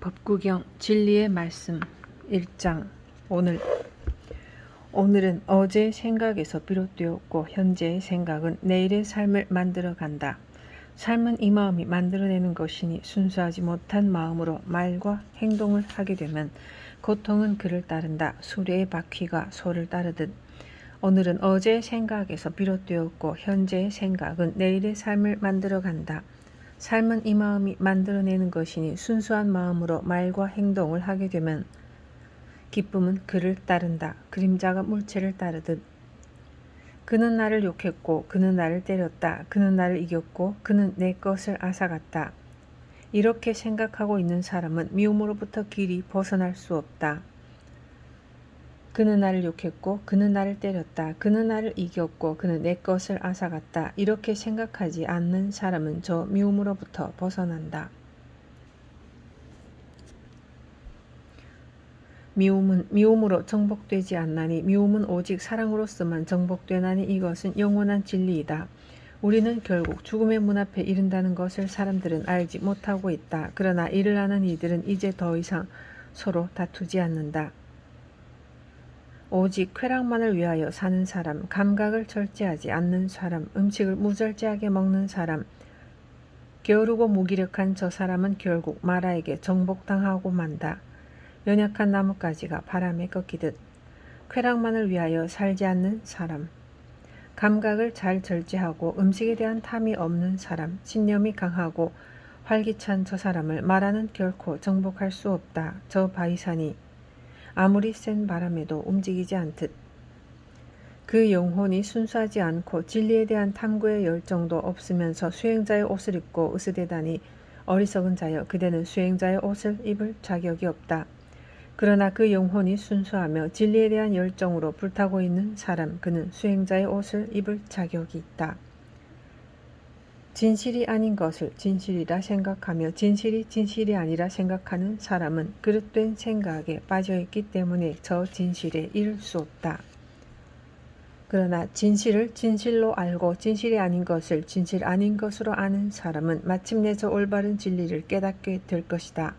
법구경 진리의 말씀 1장 오늘 오늘은 어제의 생각에서 비롯되었고 현재의 생각은 내일의 삶을 만들어 간다. 삶은 이 마음이 만들어내는 것이니 순수하지 못한 마음으로 말과 행동을 하게 되면 고통은 그를 따른다. 수레의 바퀴가 소를 따르듯 오늘은 어제의 생각에서 비롯되었고 현재의 생각은 내일의 삶을 만들어 간다. 삶은 이 마음이 만들어내는 것이니 순수한 마음으로 말과 행동을 하게 되면 기쁨은 그를 따른다. 그림자가 물체를 따르듯 그는 나를 욕했고 그는 나를 때렸다. 그는 나를 이겼고 그는 내 것을 앗아갔다. 이렇게 생각하고 있는 사람은 미움으로부터 길이 벗어날 수 없다. 그는 나를 욕했고 그는 나를 때렸다. 그는 나를 이겼고 그는 내 것을 앗아갔다. 이렇게 생각하지 않는 사람은 저 미움으로부터 벗어난다. 미움은 미움으로 정복되지 않나니 미움은 오직 사랑으로서만 정복되나니 이것은 영원한 진리이다. 우리는 결국 죽음의 문 앞에 이른다는 것을 사람들은 알지 못하고 있다. 그러나 이를 아는 이들은 이제 더 이상 서로 다투지 않는다. 오직 쾌락만을 위하여 사는 사람, 감각을 절제하지 않는 사람, 음식을 무절제하게 먹는 사람, 게으르고 무기력한 저 사람은 결국 마라에게 정복당하고 만다. 연약한 나뭇가지가 바람에 꺾이듯 쾌락만을 위하여 살지 않는 사람, 감각을 잘 절제하고 음식에 대한 탐이 없는 사람, 신념이 강하고 활기찬 저 사람을 마라는 결코 정복할 수 없다. 저 바위산이 아무리 센 바람에도 움직이지 않듯 그 영혼이 순수하지 않고 진리에 대한 탐구의 열정도 없으면서 수행자의 옷을 입고 으스대다니 어리석은 자여 그대는 수행자의 옷을 입을 자격이 없다. 그러나 그 영혼이 순수하며 진리에 대한 열정으로 불타고 있는 사람 그는 수행자의 옷을 입을 자격이 있다. 진실이 아닌 것을 진실이라 생각하며 진실이 진실이 아니라 생각하는 사람은 그릇된 생각에 빠져있기 때문에 저 진실에 이를 수 없다. 그러나 진실을 진실로 알고 진실이 아닌 것을 진실 아닌 것으로 아는 사람은 마침내 저 올바른 진리를 깨닫게 될 것이다.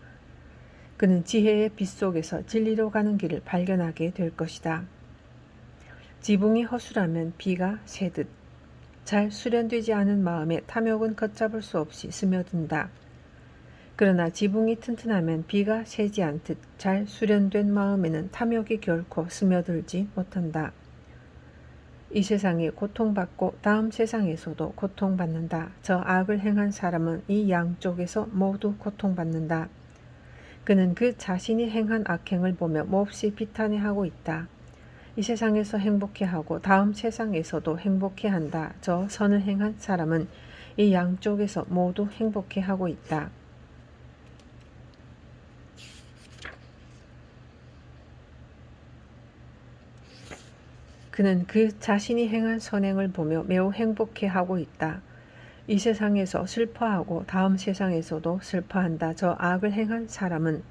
그는 지혜의 빛 속에서 진리로 가는 길을 발견하게 될 것이다. 지붕이 허술하면 비가 새듯 잘 수련되지 않은 마음에 탐욕은 걷잡을 수 없이 스며든다. 그러나 지붕이 튼튼하면 비가 새지 않듯 잘 수련된 마음에는 탐욕이 결코 스며들지 못한다. 이 세상에 고통받고 다음 세상에서도 고통받는다. 저 악을 행한 사람은 이 양쪽에서 모두 고통받는다. 그는 그 자신이 행한 악행을 보며 몹시 비탄해하고 있다. 이 세상에서 행복해하고 다음 세상에서도 행복해한다. 저 선을 행한 사람은 이 양쪽에서 모두 행복해하고 있다. 그는 그 자신이 행한 선행을 보며 매우 행복해하고 있다. 이 세상에서 슬퍼하고 다음 세상에서도 슬퍼한다. 저 악을 행한 사람은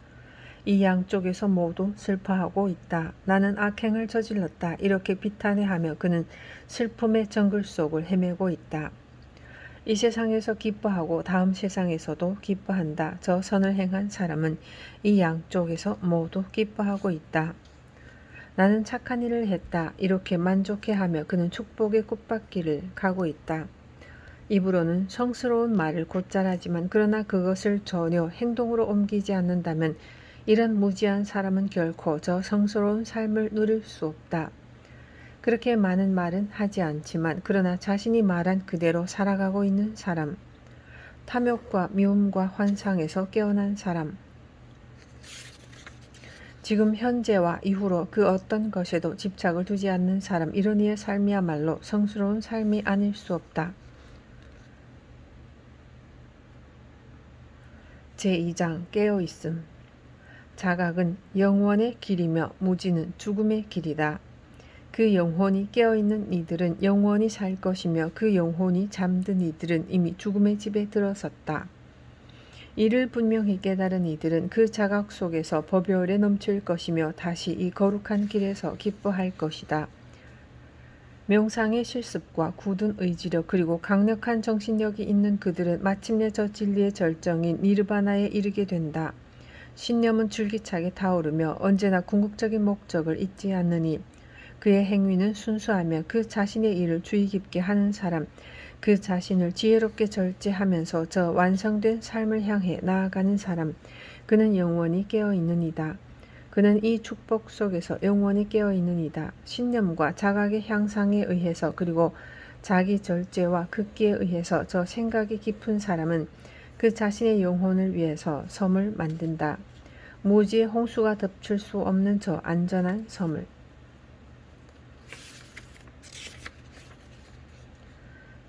이 양쪽에서 모두 슬퍼하고 있다. 나는 악행을 저질렀다. 이렇게 비탄해하며 그는 슬픔의 정글 속을 헤매고 있다. 이 세상에서 기뻐하고 다음 세상에서도 기뻐한다. 저 선을 행한 사람은 이 양쪽에서 모두 기뻐하고 있다. 나는 착한 일을 했다. 이렇게 만족해하며 그는 축복의 꽃밭길을 가고 있다. 입으로는 성스러운 말을 곧잘하지만 그러나 그것을 전혀 행동으로 옮기지 않는다면 이런 무지한 사람은 결코 저 성스러운 삶을 누릴 수 없다. 그렇게 많은 말은 하지 않지만 그러나 자신이 말한 그대로 살아가고 있는 사람. 탐욕과 미움과 환상에서 깨어난 사람. 지금 현재와 이후로 그 어떤 것에도 집착을 두지 않는 사람 이런 이의 삶이야말로 성스러운 삶이 아닐 수 없다. 제2장 깨어있음 자각은 영원의 길이며 무지는 죽음의 길이다. 그 영혼이 깨어있는 이들은 영원히 살 것이며 그 영혼이 잠든 이들은 이미 죽음의 집에 들어섰다. 이를 분명히 깨달은 이들은 그 자각 속에서 법열에 넘칠 것이며 다시 이 거룩한 길에서 기뻐할 것이다. 명상의 실습과 굳은 의지력 그리고 강력한 정신력이 있는 그들은 마침내 저 진리의 절정인 니르바나에 이르게 된다. 신념은 줄기차게 타오르며 언제나 궁극적인 목적을 잊지 않느니 그의 행위는 순수하며 그 자신의 일을 주의 깊게 하는 사람, 그 자신을 지혜롭게 절제하면서 저 완성된 삶을 향해 나아가는 사람, 그는 영원히 깨어 있느니다. 그는 이 축복 속에서 영원히 깨어 있느니다. 신념과 자각의 향상에 의해서 그리고 자기 절제와 극기에 의해서 저 생각이 깊은 사람은 그 자신의 영혼을 위해서 섬을 만든다. 무지의 홍수가 덮칠 수 없는 저 안전한 섬을.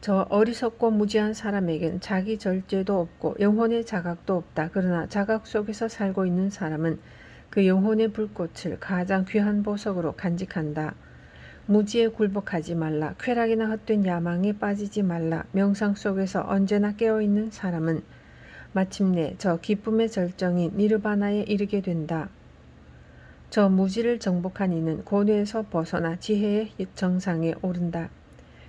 저 어리석고 무지한 사람에겐 자기 절제도 없고 영혼의 자각도 없다. 그러나 자각 속에서 살고 있는 사람은 그 영혼의 불꽃을 가장 귀한 보석으로 간직한다. 무지에 굴복하지 말라. 쾌락이나 헛된 야망에 빠지지 말라. 명상 속에서 언제나 깨어있는 사람은 마침내 저 기쁨의 절정인 니르바나에 이르게 된다. 저 무지를 정복한 이는 고뇌에서 벗어나 지혜의 정상에 오른다.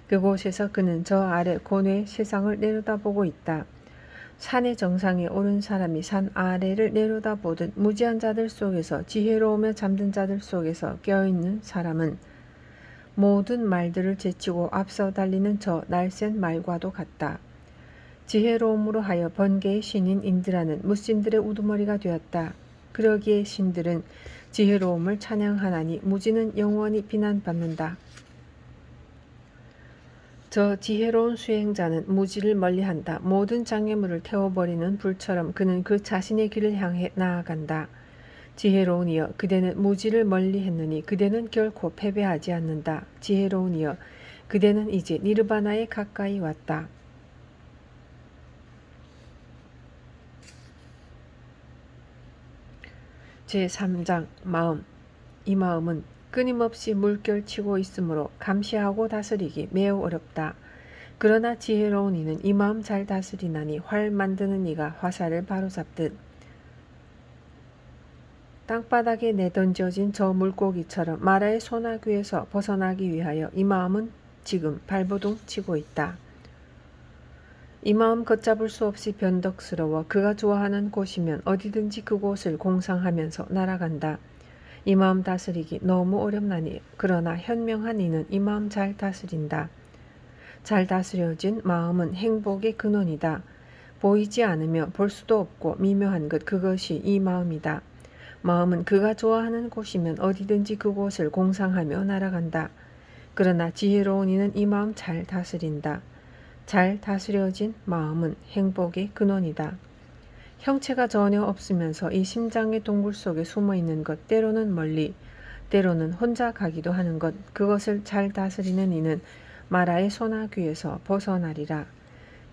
그곳에서 그는 저 아래 고뇌의 세상을 내려다보고 있다. 산의 정상에 오른 사람이 산 아래를 내려다보듯 무지한 자들 속에서 지혜로우며 잠든 자들 속에서 깨어있는 사람은 모든 말들을 제치고 앞서 달리는 저 날쌘 말과도 같다. 지혜로움으로 하여 번개의 신인 인드라는 무신들의 우두머리가 되었다. 그러기에 신들은 지혜로움을 찬양하나니 무지는 영원히 비난받는다. 저 지혜로운 수행자는 무지를 멀리한다. 모든 장애물을 태워버리는 불처럼 그는 그 자신의 길을 향해 나아간다. 지혜로운 이여 그대는 무지를 멀리했느니 그대는 결코 패배하지 않는다. 지혜로운 이여 그대는 이제 니르바나에 가까이 왔다. 제3장 마음 이 마음은 끊임없이 물결치고 있으므로 감시하고 다스리기 매우 어렵다. 그러나 지혜로운 이는 이 마음 잘 다스리나니 활 만드는 이가 화살을 바로잡듯 땅바닥에 내던져진 저 물고기처럼 마라의 소나귀에서 벗어나기 위하여 이 마음은 지금 발버둥 치고 있다. 이 마음 걷잡을 수 없이 변덕스러워 그가 좋아하는 곳이면 어디든지 그곳을 공상하면서 날아간다. 이 마음 다스리기 너무 어렵나니 그러나 현명한 이는 이 마음 잘 다스린다. 잘 다스려진 마음은 행복의 근원이다. 보이지 않으며 볼 수도 없고 미묘한 것 그것이 이 마음이다. 마음은 그가 좋아하는 곳이면 어디든지 그곳을 공상하며 날아간다. 그러나 지혜로운 이는 이 마음 잘 다스린다. 잘 다스려진 마음은 행복의 근원이다. 형체가 전혀 없으면서 이 심장의 동굴 속에 숨어 있는 것, 때로는 멀리, 때로는 혼자 가기도 하는 것, 그것을 잘 다스리는 이는 마라의 소나귀에서 벗어나리라.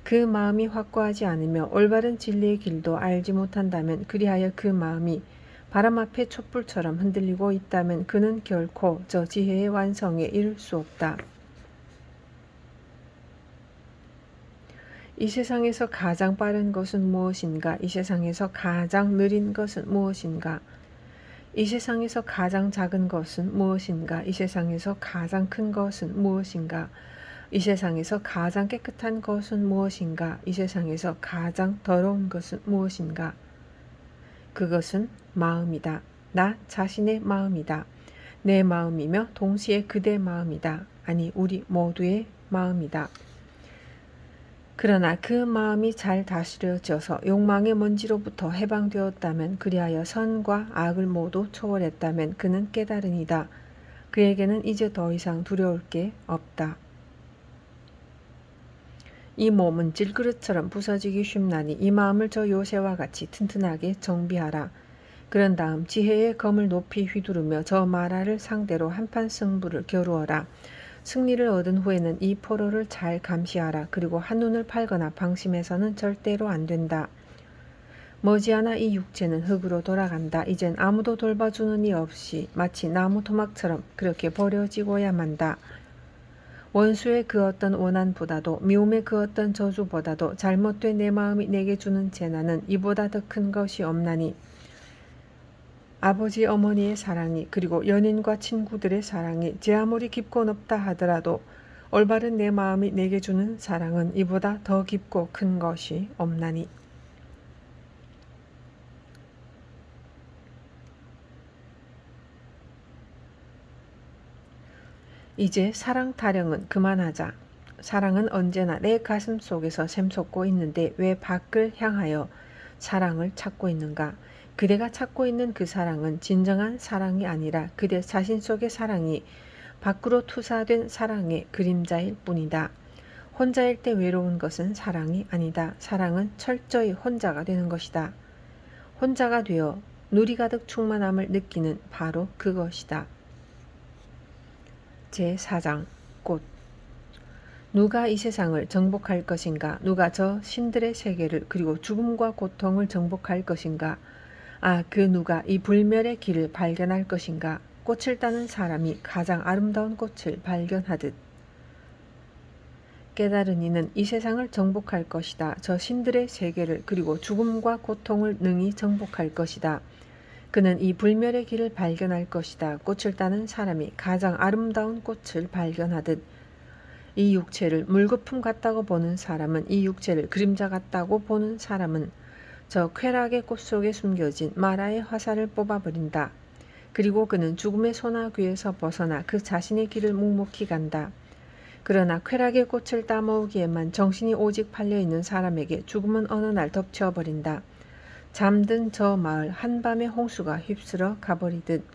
그 마음이 확고하지 않으며 올바른 진리의 길도 알지 못한다면 그리하여 그 마음이 바람 앞에 촛불처럼 흔들리고 있다면 그는 결코 저 지혜의 완성에 이를 수 없다. 이 세상에서 가장 빠른 것은 무엇인가? 이 세상에서 가장 느린 것은 무엇인가? 이 세상에서 가장 작은 것은 무엇인가? 이 세상에서 가장 큰 것은 무엇인가? 이 세상에서 가장 깨끗한 것은 무엇인가? 이 세상에서 가장 더러운 것은 무엇인가? 그것은 마음이다. 나 자신의 마음이다. 내 마음이며 동시에 그대 마음이다. 아니, 우리 모두의 마음이다. 그러나 그 마음이 잘 다스려져서 욕망의 먼지로부터 해방되었다면 그리하여 선과 악을 모두 초월했다면 그는 깨달으니다. 그에게는 이제 더 이상 두려울 게 없다. 이 몸은 질그릇처럼 부서지기 쉽나니 이 마음을 저 요새와 같이 튼튼하게 정비하라. 그런 다음 지혜의 검을 높이 휘두르며 저 마라를 상대로 한판 승부를 겨루어라. 승리를 얻은 후에는 이 포로를 잘 감시하라. 그리고 한눈을 팔거나 방심해서는 절대로 안 된다. 머지않아 이 육체는 흙으로 돌아간다. 이젠 아무도 돌봐주는 이 없이 마치 나무 토막처럼 그렇게 버려지고야 만다. 원수의 그 어떤 원한보다도 미움의 그 어떤 저주보다도 잘못된 내 마음이 내게 주는 재난은 이보다 더 큰 것이 없나니 아버지 어머니의 사랑이 그리고 연인과 친구들의 사랑이 제 아무리 깊고 높다 하더라도 올바른 내 마음이 내게 주는 사랑은 이보다 더 깊고 큰 것이 없나니. 이제 사랑 타령은 그만하자. 사랑은 언제나 내 가슴 속에서 샘솟고 있는데 왜 밖을 향하여 사랑을 찾고 있는가? 그대가 찾고 있는 그 사랑은 진정한 사랑이 아니라 그대 자신 속의 사랑이 밖으로 투사된 사랑의 그림자일 뿐이다. 혼자일 때 외로운 것은 사랑이 아니다. 사랑은 철저히 혼자가 되는 것이다. 혼자가 되어 누리 가득 충만함을 느끼는 바로 그것이다. 제4장 꽃 누가 이 세상을 정복할 것인가? 누가 저 신들의 세계를 그리고 죽음과 고통을 정복할 것인가? 아, 그 누가 이 불멸의 길을 발견할 것인가? 꽃을 따는 사람이 가장 아름다운 꽃을 발견하듯 깨달은 이는 이 세상을 정복할 것이다. 저 신들의 세계를 그리고 죽음과 고통을 능히 정복할 것이다. 그는 이 불멸의 길을 발견할 것이다. 꽃을 따는 사람이 가장 아름다운 꽃을 발견하듯 이 육체를 물거품 같다고 보는 사람은 이 육체를 그림자 같다고 보는 사람은 저 쾌락의 꽃 속에 숨겨진 마라의 화살을 뽑아버린다. 그리고 그는 죽음의 소나귀에서 벗어나 그 자신의 길을 묵묵히 간다. 그러나 쾌락의 꽃을 따먹기에만 정신이 오직 팔려있는 사람에게 죽음은 어느 날 덮쳐버린다. 잠든 저 마을 한밤의 홍수가 휩쓸어 가버리듯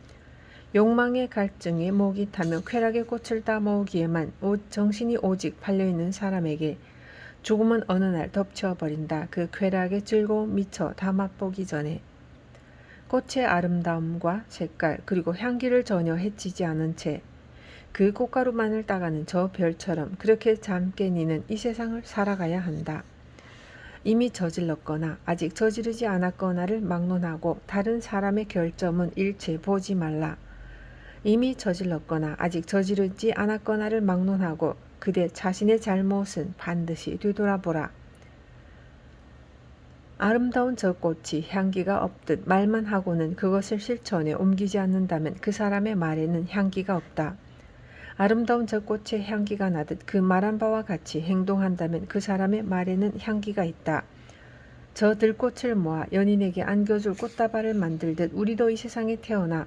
욕망의 갈증에 목이 타며 쾌락의 꽃을 따먹기에만 정신이 오직 팔려있는 사람에게 죽음은 어느 날 덮쳐버린다. 그 쾌락의 즐거움 미처 다 맛보기 전에 꽃의 아름다움과 색깔 그리고 향기를 전혀 해치지 않은 채 그 꽃가루만을 따가는 저 별처럼 그렇게 잠깨 니는 이 세상을 살아가야 한다. 이미 저질렀거나 아직 저지르지 않았거나를 막론하고 다른 사람의 결점은 일체 보지 말라. 이미 저질렀거나 아직 저지르지 않았거나를 막론하고 그대 자신의 잘못은 반드시 되돌아보라. 아름다운 저 꽃이 향기가 없듯 말만 하고는 그것을 실천에 옮기지 않는다면 그 사람의 말에는 향기가 없다. 아름다운 저 꽃의 향기가 나듯 그 말한 바와 같이 행동한다면 그 사람의 말에는 향기가 있다. 저 들꽃을 모아 연인에게 안겨줄 꽃다발을 만들듯 우리도 이 세상에 태어나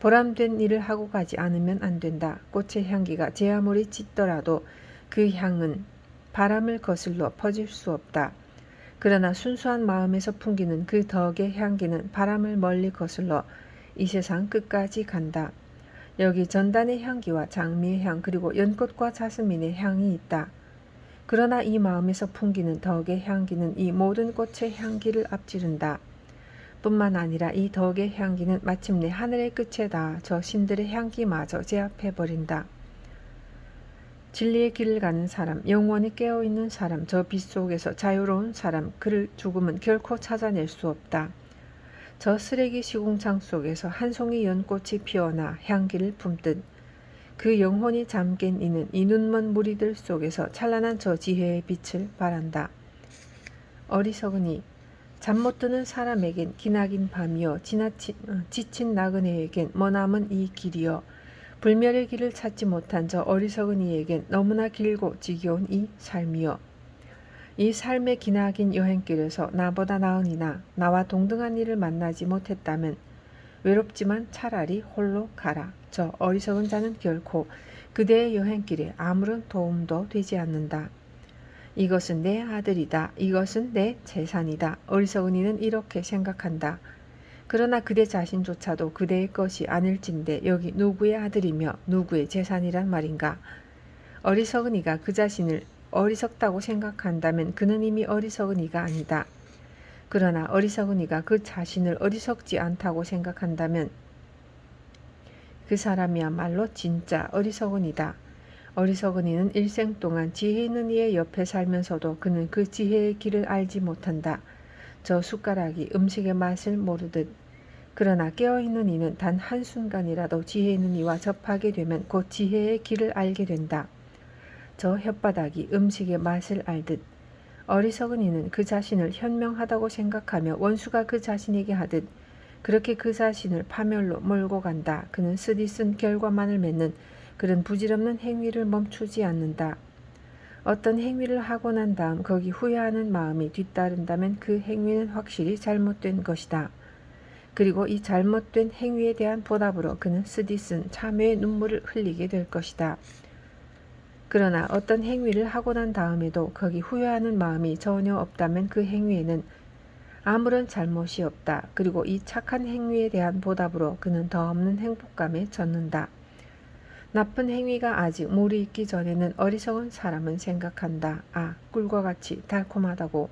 보람된 일을 하고 가지 않으면 안 된다. 꽃의 향기가 제 아무리 짙더라도 그 향은 바람을 거슬러 퍼질 수 없다. 그러나 순수한 마음에서 풍기는 그 덕의 향기는 바람을 멀리 거슬러 이 세상 끝까지 간다. 여기 전단의 향기와 장미의 향 그리고 연꽃과 자스민의 향이 있다. 그러나 이 마음에서 풍기는 덕의 향기는 이 모든 꽃의 향기를 앞지른다. 뿐만 아니라 이 덕의 향기는 마침내 하늘의 끝에 닿저 신들의 향기마저 제압해버린다. 진리의 길을 가는 사람, 영원히 깨어있는 사람, 저 빛 속에서 자유로운 사람, 그를 죽음은 결코 찾아낼 수 없다. 저 쓰레기 시궁창 속에서 한 송이 연꽃이 피어나 향기를 품듯 그 영혼이 잠긴 이는 이 눈먼 무리들 속에서 찬란한 저 지혜의 빛을 바란다. 어리석으니 잠 못 드는 사람에겐 기나긴 밤이여 지나치, 어, 지친 나그네에겐 머남은 이 길이여 불멸의 길을 찾지 못한 저 어리석은 이에겐 너무나 길고 지겨운 이 삶이여 이 삶의 기나긴 여행길에서 나보다 나은 이나 나와 동등한 이를 만나지 못했다면 외롭지만 차라리 홀로 가라. 저 어리석은 자는 결코 그대의 여행길에 아무런 도움도 되지 않는다. 이것은 내 아들이다. 이것은 내 재산이다. 어리석은 이는 이렇게 생각한다. 그러나 그대 자신조차도 그대의 것이 아닐진데 여기 누구의 아들이며 누구의 재산이란 말인가? 어리석은 이가 그 자신을 어리석다고 생각한다면 그는 이미 어리석은 이가 아니다. 그러나 어리석은 이가 그 자신을 어리석지 않다고 생각한다면 그 사람이야말로 진짜 어리석은 이다. 어리석은 이는 일생 동안 지혜 있는 이의 옆에 살면서도 그는 그 지혜의 길을 알지 못한다. 저 숟가락이 음식의 맛을 모르듯 그러나 깨어있는 이는 단 한순간이라도 지혜 있는 이와 접하게 되면 곧 지혜의 길을 알게 된다. 저 혓바닥이 음식의 맛을 알듯 어리석은 이는 그 자신을 현명하다고 생각하며 원수가 그 자신에게 하듯 그렇게 그 자신을 파멸로 몰고 간다. 그는 쓰디쓴 결과만을 맺는 그런 부질없는 행위를 멈추지 않는다. 어떤 행위를 하고 난 다음 거기 후회하는 마음이 뒤따른다면 그 행위는 확실히 잘못된 것이다. 그리고 이 잘못된 행위에 대한 보답으로 그는 쓰디쓴 참회의 눈물을 흘리게 될 것이다. 그러나 어떤 행위를 하고 난 다음에도 거기 후회하는 마음이 전혀 없다면 그 행위에는 아무런 잘못이 없다. 그리고 이 착한 행위에 대한 보답으로 그는 더 없는 행복감에 젖는다. 나쁜 행위가 아직 무르익기 전에는 어리석은 사람은 생각한다. 아, 꿀과 같이 달콤하다고.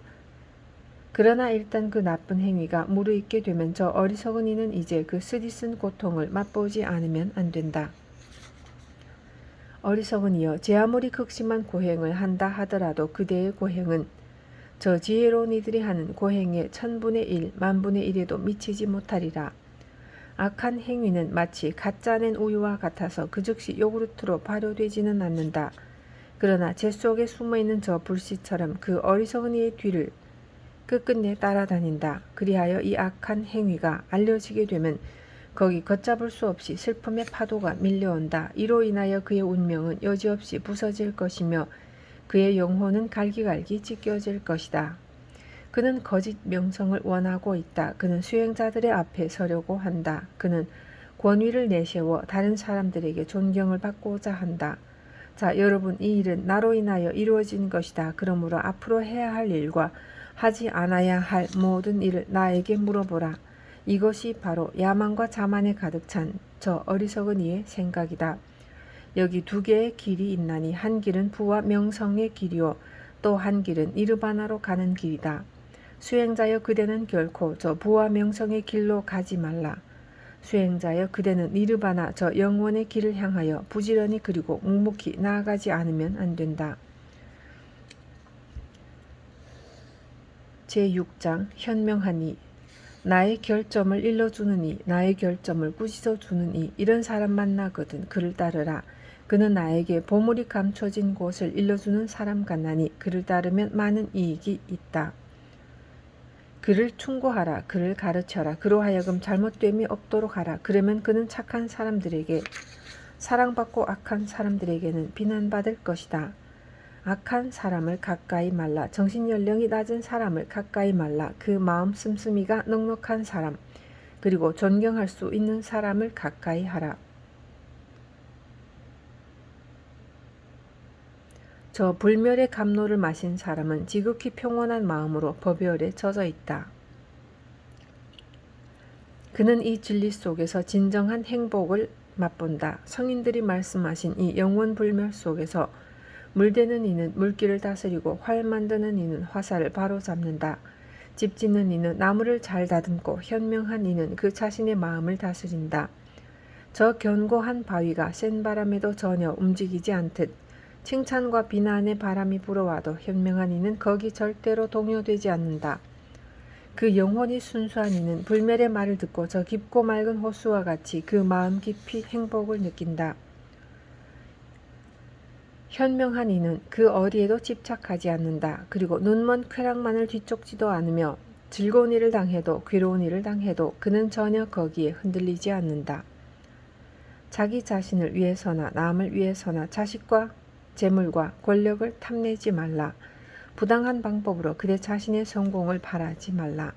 그러나 일단 그 나쁜 행위가 무르익게 되면 저 어리석은 이는 이제 그 쓰디쓴 고통을 맛보지 않으면 안 된다. 어리석은 이여 제 아무리 극심한 고행을 한다 하더라도 그대의 고행은 저 지혜로운 이들이 하는 고행의 천분의 일, 만분의 일에도 미치지 못하리라. 악한 행위는 마치 가짜 낸 우유와 같아서 그 즉시 요구르트로 발효되지는 않는다. 그러나 제 속에 숨어있는 저 불씨처럼 그 어리석은 이의 뒤를 끝끝내 따라다닌다. 그리하여 이 악한 행위가 알려지게 되면 거기 걷잡을 수 없이 슬픔의 파도가 밀려온다. 이로 인하여 그의 운명은 여지없이 부서질 것이며 그의 영혼은 갈기갈기 찢겨질 것이다. 그는 거짓 명성을 원하고 있다. 그는 수행자들의 앞에 서려고 한다. 그는 권위를 내세워 다른 사람들에게 존경을 받고자 한다. 자, 여러분, 이 일은 나로 인하여 이루어진 것이다. 그러므로 앞으로 해야 할 일과 하지 않아야 할 모든 일을 나에게 물어보라. 이것이 바로 야망과 자만에 가득 찬 저 어리석은 이의 생각이다. 여기 두 개의 길이 있나니 한 길은 부와 명성의 길이요 또 한 길은 니르바나로 가는 길이다. 수행자여 그대는 결코 저 부와 명성의 길로 가지 말라. 수행자여 그대는 니르바나 저 영원의 길을 향하여 부지런히 그리고 묵묵히 나아가지 않으면 안 된다. 제6장 현명하니 나의 결점을 일러주느니 나의 결점을 꾸짖어주느니 이런 사람 만나거든 그를 따르라. 그는 나에게 보물이 감춰진 곳을 일러주는 사람 같나니 그를 따르면 많은 이익이 있다. 그를 충고하라. 그를 가르쳐라. 그로 하여금 잘못됨이 없도록 하라. 그러면 그는 착한 사람들에게 사랑받고 악한 사람들에게는 비난받을 것이다. 악한 사람을 가까이 말라. 정신연령이 낮은 사람을 가까이 말라. 그 마음 씀씀이가 넉넉한 사람, 그리고 존경할 수 있는 사람을 가까이 하라. 저 불멸의 감로를 마신 사람은 지극히 평온한 마음으로 법열에 젖어 있다. 그는 이 진리 속에서 진정한 행복을 맛본다. 성인들이 말씀하신 이 영원 불멸 속에서 물대는 이는 물길을 다스리고 활 만드는 이는 화살을 바로 잡는다. 집 짓는 이는 나무를 잘 다듬고 현명한 이는 그 자신의 마음을 다스린다. 저 견고한 바위가 센 바람에도 전혀 움직이지 않듯 칭찬과 비난의 바람이 불어와도 현명한 이는 거기 절대로 동요되지 않는다. 그 영혼이 순수한 이는 불멸의 말을 듣고 저 깊고 맑은 호수와 같이 그 마음 깊이 행복을 느낀다. 현명한 이는 그 어디에도 집착하지 않는다. 그리고 눈먼 쾌락만을 뒤쫓지도 않으며 즐거운 일을 당해도 괴로운 일을 당해도 그는 전혀 거기에 흔들리지 않는다. 자기 자신을 위해서나 남을 위해서나 자식과 재물과 권력을 탐내지 말라. 부당한 방법으로 그대 자신의 성공을 바라지 말라.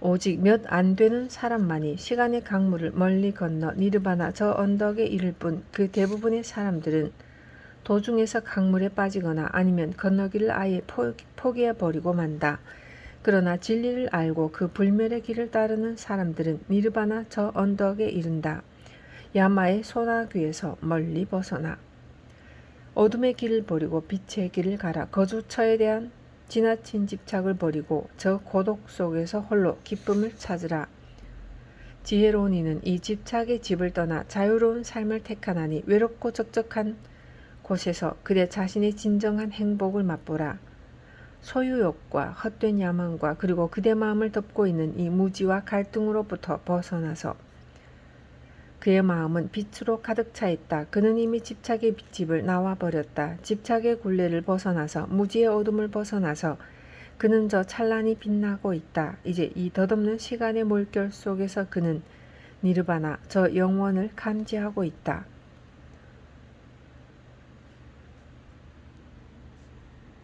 오직 몇 안 되는 사람만이 시간의 강물을 멀리 건너 니르바나 저 언덕에 이를 뿐 그 대부분의 사람들은 도중에서 강물에 빠지거나 아니면 건너기를 아예 포기해 버리고 만다. 그러나 진리를 알고 그 불멸의 길을 따르는 사람들은 니르바나 저 언덕에 이른다. 야마의 소나귀에서 멀리 벗어나 어둠의 길을 버리고 빛의 길을 가라. 거주처에 대한 지나친 집착을 버리고 저 고독 속에서 홀로 기쁨을 찾으라. 지혜로운 이는 이 집착의 집을 떠나 자유로운 삶을 택하나니 외롭고 적적한 곳에서 그대 자신의 진정한 행복을 맛보라. 소유욕과 헛된 야망과 그리고 그대 마음을 덮고 있는 이 무지와 갈등으로부터 벗어나서 그의 마음은 빛으로 가득 차 있다. 그는 이미 집착의 집을 나와 버렸다. 집착의 굴레를 벗어나서 무지의 어둠을 벗어나서 그는 저 찬란히 빛나고 있다. 이제 이 덧없는 시간의 몰결 속에서 그는 니르바나 저 영원을 감지하고 있다.